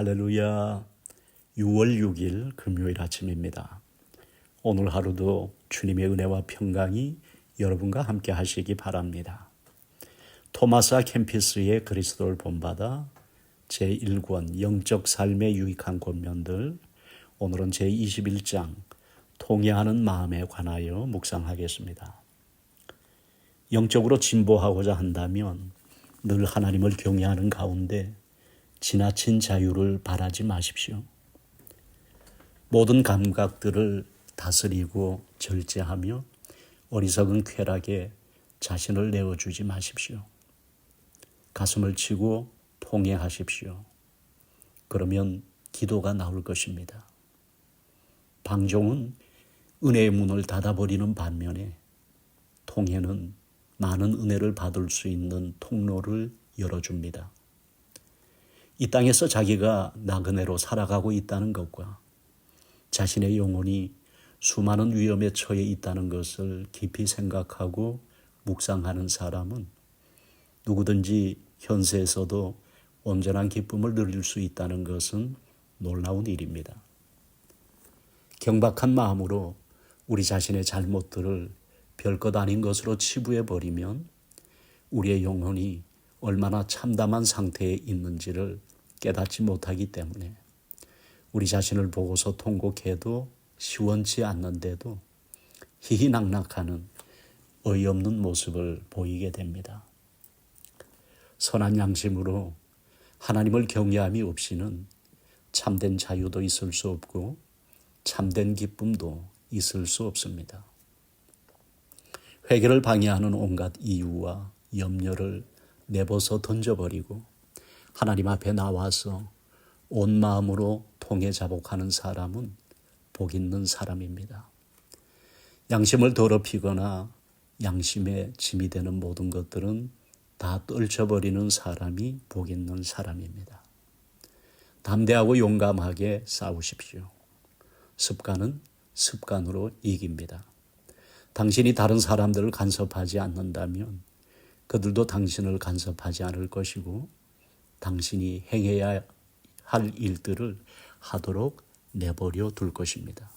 할렐루야. 6월 6일 금요일 아침입니다. 오늘 하루도 주님의 은혜와 평강이 여러분과 함께 하시기 바랍니다. 토마사 캠피스의 그리스도를 본받아 제1권 영적 삶의 유익한 권면들 오늘은 제21장 통해하는 마음에 관하여 묵상하겠습니다. 영적으로 진보하고자 한다면 늘 하나님을 경외하는 가운데 지나친 자유를 바라지 마십시오. 모든 감각들을 다스리고 절제하며 어리석은 쾌락에 자신을 내어주지 마십시오. 가슴을 치고 통해하십시오. 그러면 기도가 나올 것입니다. 방종은 은혜의 문을 닫아버리는 반면에 통해는 많은 은혜를 받을 수 있는 통로를 열어줍니다. 이 땅에서 자기가 나그네로 살아가고 있다는 것과 자신의 영혼이 수많은 위험에 처해 있다는 것을 깊이 생각하고 묵상하는 사람은 누구든지 현세에서도 온전한 기쁨을 누릴 수 있다는 것은 놀라운 일입니다. 경박한 마음으로 우리 자신의 잘못들을 별것 아닌 것으로 치부해 버리면 우리의 영혼이 얼마나 참담한 상태에 있는지를 깨닫지 못하기 때문에 우리 자신을 보고서 통곡해도 시원치 않는데도 희희낙낙하는 어이없는 모습을 보이게 됩니다. 선한 양심으로 하나님을 경외함이 없이는 참된 자유도 있을 수 없고 참된 기쁨도 있을 수 없습니다. 회개를 방해하는 온갖 이유와 염려를 내버서 던져버리고 하나님 앞에 나와서 온 마음으로 통해 자복하는 사람은 복 있는 사람입니다. 양심을 더럽히거나 양심에 짐이 되는 모든 것들은 다 떨쳐버리는 사람이 복 있는 사람입니다. 담대하고 용감하게 싸우십시오. 습관은 습관으로 이깁니다. 당신이 다른 사람들을 간섭하지 않는다면 그들도 당신을 간섭하지 않을 것이고 당신이 행해야 할 일들을 하도록 내버려 둘 것입니다.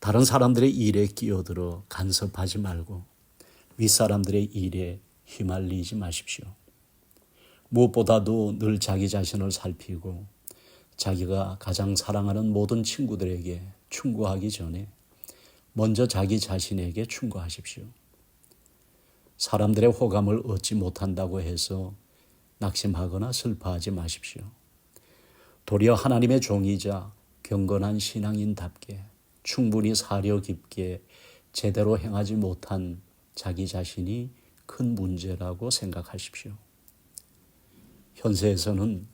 다른 사람들의 일에 끼어들어 간섭하지 말고 윗사람들의 일에 휘말리지 마십시오. 무엇보다도 늘 자기 자신을 살피고 자기가 가장 사랑하는 모든 친구들에게 충고하기 전에 먼저 자기 자신에게 충고하십시오. 사람들의 호감을 얻지 못한다고 해서 낙심하거나 슬퍼하지 마십시오. 도리어 하나님의 종이자 경건한 신앙인답게 충분히 사려 깊게 제대로 행하지 못한 자기 자신이 큰 문제라고 생각하십시오. 현세에서는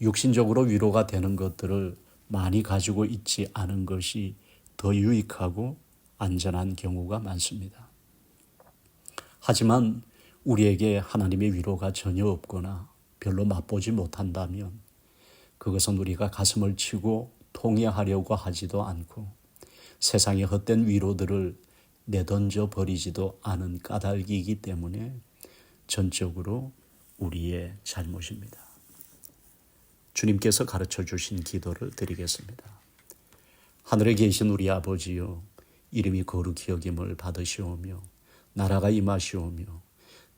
육신적으로 위로가 되는 것들을 많이 가지고 있지 않은 것이 더 유익하고 안전한 경우가 많습니다. 하지만 우리에게 하나님의 위로가 전혀 없거나 별로 맛보지 못한다면 그것은 우리가 가슴을 치고 통해하려고 하지도 않고 세상의 헛된 위로들을 내던져 버리지도 않은 까닭이기 때문에 전적으로 우리의 잘못입니다. 주님께서 가르쳐 주신 기도를 드리겠습니다. 하늘에 계신 우리 아버지요 이름이 거룩히 여김을 받으시오며 나라가 임하시오며